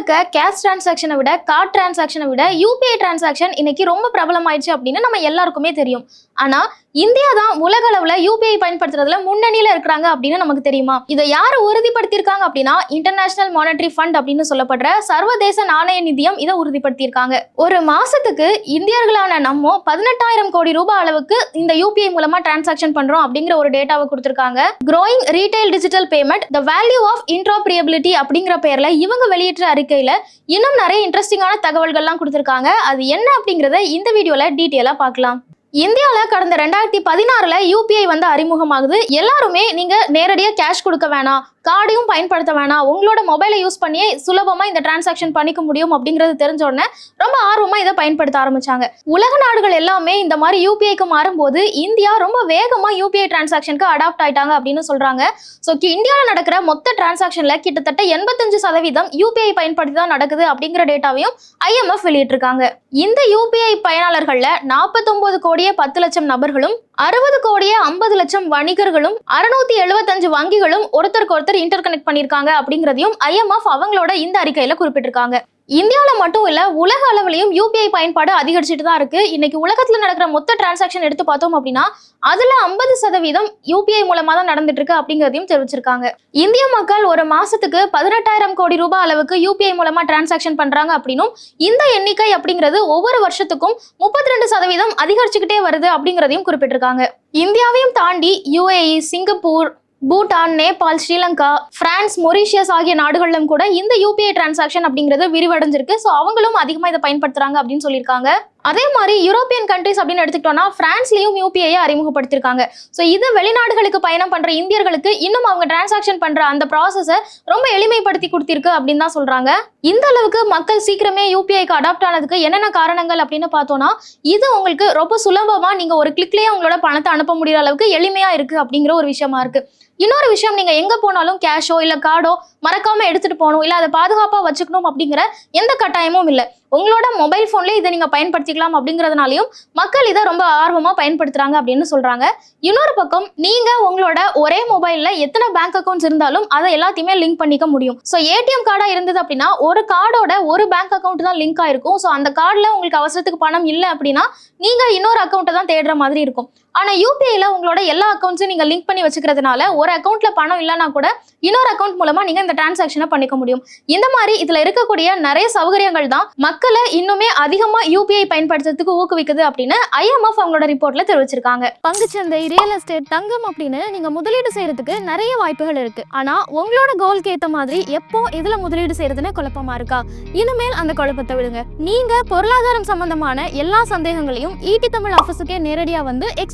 முழுக்க கேஷ் டிரான்சாக்ஷனை விட கார்ட் டிரான்சாக்ஷனை விட யூபிஐ டிரான்சாக்ஷன் இன்னைக்கு ரொம்ப பிரபலமாயிடுச்சு அப்படின்னு நம்ம எல்லாருக்குமே தெரியும். ஆனா இந்தியா தான் உலக அளவுல யூபிஐ பயன்படுத்துறதுல முன்னணியில இருக்கிறாங்க அப்படின்னு நமக்கு தெரியுமா? இதை யார் உறுதிப்படுத்தியிருக்காங்க அப்படின்னா இன்டர்நேஷனல் மானிட்டரி ஃபண்ட் அப்படின்னு சொல்லப்படுற சர்வதேச நாணய நிதியம் இதை உறுதிப்படுத்தியிருக்காங்க. ஒரு மாசத்துக்கு இந்தியர்களான நம்ம பதினெட்டாயிரம் கோடி ரூபாய் அளவுக்கு இந்த யூபிஐ மூலமா டிரான்சாக்ஷன் பண்றோம் அப்படிங்கிற ஒரு டேட்டாவை கொடுத்திருக்காங்க. Growing retail digital payment the value of interoperability அப்படிங்கிற பேர்ல இவங்க வெளியிட்ட அறிக்கையில இன்னும் நிறைய இன்ட்ரெஸ்டிங்கான தகவல்கள்லாம் கொடுத்திருக்காங்க. அது என்ன அப்படிங்கறத இந்த வீடியோல டீட்டெயிலா பார்க்கலாம். இந்தியாவில் கடந்த ரெண்டாயிரத்தி பதினாறுல யூபிஐ வந்து அறிமுகமாகுது. எல்லாருமே நீங்க நேரடியாக கேஷ் கொடுக்க வேணாம். கார்டையும் பயன்படுத்த வேணாம். உங்களோட மொபைலை யூஸ் பண்ணியே சுலபமாக இந்த டிரான்சாக்ஷன் பண்ணிக்க முடியும் அப்படிங்கிறது தெரிஞ்ச உடனே ரொம்ப ஆர்வமாக இதை பயன்படுத்த ஆரம்பிச்சாங்க. உலக நாடுகள் எல்லாமே இந்த மாதிரி யூபிஐக்கு மாறும்போது இந்தியா ரொம்ப வேகமாக யூபிஐ டிரான்சாக்ஷனுக்கு அடாப்ட் ஆயிட்டாங்க அப்படின்னு சொல்கிறாங்க ஸோ இந்தியாவில் நடக்கிற மொத்த டிரான்சாக்ஷனில் கிட்டத்தட்ட எண்பத்தஞ்சு சதவீதம் யூபிஐ பயன்படுத்தி தான் நடக்குது அப்படிங்கிற டேட்டாவையும் ஐஎம்எஃப் வெளியிட்டிருக்காங்க. இந்த யூபிஐ பயனாளர்களில் நாற்பத்தொம்போது கோடியே பத்து லட்சம் நபர்களும் அறுபது கோடியே ஐம்பது லட்சம் வணிகர்களும் அறுநூத்தி எழுபத்தஞ்சு வங்கிகளும் ஒருத்தருக்கு ஒருத்தர் இன்டர் கனெக்ட் பண்ணியிருக்காங்க அப்படிங்கிறதையும் ஐஎம்எஃப் அவங்களோட இந்த அறிக்கையில குறிப்பிட்டிருக்காங்க. இந்தியாவில் மட்டும் இல்லை உலக அளவுலயும் யூபிஐ பயன்பாடு அதிகரிச்சுட்டு தான் இருக்கு. இன்னைக்கு உலகத்தில் நடக்கிற மொத்த டிரான்சாக்ஷன் எடுத்து பார்த்தோம் அப்படின்னா அதுல ஐம்பது சதவீதம் யூபிஐ மூலமா தான் நடந்துட்டு இருக்கு அப்படிங்கிறதையும் தெரிவிச்சிருக்காங்க. இந்திய மக்கள் ஒரு மாசத்துக்கு பதினெட்டாயிரம் கோடி ரூபாய் அளவுக்கு யூபிஐ மூலமா டிரான்சாக்ஷன் பண்றாங்க அப்படின்னும் இந்த எண்ணிக்கை அப்படிங்கிறது ஒவ்வொரு வருஷத்துக்கும் முப்பத்தி ரெண்டு சதவீதம் அதிகரிச்சுக்கிட்டே வருது அப்படிங்கிறதையும் குறிப்பிட்டிருக்காங்க. இந்தியாவையும் தாண்டி UAE Singapore Bhutan Nepal Sri Lanka France Mauritius ஆகிய நாடுகளிலும் கூட இந்த யூபிஐ டிரான்சாக்ஷன் அப்படிங்கிறது விரிவடைஞ்சிருக்கு. ஸோ அவங்களும் அதிகமாக இதை பயன்படுத்துறாங்க அப்படின்னு சொல்லியிருக்காங்க. அதே மாதிரி யூரோப்பியன் கண்ட்ரிஸ் அப்படின்னு எடுத்துக்கிட்டோம்னா பிரான்ஸ்லயும் யூபிஐயை அறிமுகப்படுத்திருக்காங்க. ஸோ இது வெளிநாடுகளுக்கு பயணம் பண்ற இந்தியர்களுக்கு இன்னும் அவங்க டிரான்சாக்ஷன் பண்ற அந்த ப்ராசஸை ரொம்ப எளிமைப்படுத்தி கொடுத்திருக்கு அப்படின்னு தான் சொல்றாங்க. இந்த அளவுக்கு மக்கள் சீக்கிரமே யூபிஐக்கு அடாப்ட் ஆனதுக்கு என்னென்ன காரணங்கள் அப்படின்னு பார்த்தோம்னா இது உங்களுக்கு ரொம்ப சுலபமா நீங்க ஒரு கிளிக்லயே உங்களோட பணத்தை அனுப்ப முடியற அளவுக்கு எளிமையா இருக்கு அப்படிங்கிற ஒரு விஷயமா இருக்கு. இன்னொரு விஷயம் நீங்க எங்க போனாலும் கேஷோ இல்ல கார்டோ மறக்காம எடுத்துட்டு போகணும் இல்ல அதை பாதுகாப்பா வச்சுக்கணும் அப்படிங்கிற எந்த கட்டாயமும் இல்லை. உங்களோட மொபைல் போன்ல இதை நீங்க பயன்படுத்திக்கலாம் அப்படிங்கிறதுனாலையும் மக்கள் இதை ரொம்ப ஆர்வமா பயன்படுத்துறாங்க அப்படின்னு சொல்றாங்க. இன்னொரு பக்கம் நீங்க உங்களோட ஒரே மொபைல்ல எத்தனை பேங்க் அக்கௌண்ட்ஸ் இருந்தாலும் அதை எல்லாத்தையுமே லிங்க் பண்ணிக்க முடியும். ஸோ ஏடிஎம் கார்டா இருந்தது அப்படின்னா ஒரு கார்டோட ஒரு பேங்க் அக்கௌண்ட் தான் லிங்க் ஆயிருக்கும். ஸோ அந்த கார்டில் உங்களுக்கு அவசரத்துக்கு பணம் இல்லை அப்படின்னா நீங்க இன்னொரு அக்கௌண்ட்டை தான் தேடுற மாதிரி இருக்கும். ஆனா யூபிஐல உங்களோட எல்லா அக்கௌண்ட்ஸும் நீங்க லிங்க் பண்ணி வச்சுக்கிறதுனால ஒரு அக்கௌண்ட்ல பணம் இல்லைனா கூட இன்னொரு அக்கௌண்ட் மூலமா நீங்க இந்த டிரான்சாக்ஷனை பண்ணிக்க முடியும். இந்த மாதிரி இதுல இருக்கக்கூடிய நிறைய சௌகரியங்கள் தான் மக்களை இன்னுமே அதிகமா யூபிஐ பயன்படுத்துறதுக்கு ஊக்குவிக்குது அப்படின்னு ஐஎம்எஃப் அவங்களோட ரிப்போர்ட்ல தெரிவிச்சிருக்காங்க. பங்குச்சந்தை ரியல் எஸ்டேட் தங்கம் அப்படின்னு நீங்க முதலீடு செய்யறதுக்கு நிறைய வாய்ப்புகள் இருக்கு. ஆனா உங்களோட கோல்க்கு ஏத்த மாதிரி எப்போ இதுல முதலீடு செய்யறதுன்னு குழப்பமா இருக்கா? இனிமேல் அந்த குழப்பத்தை விடுங்க. நீங்க பொருளாதாரம் சம்பந்தமான எல்லா சந்தேகங்களையும் ஈடி தமிழ் ஆஃபீஸுக்கே நேரடியா வந்து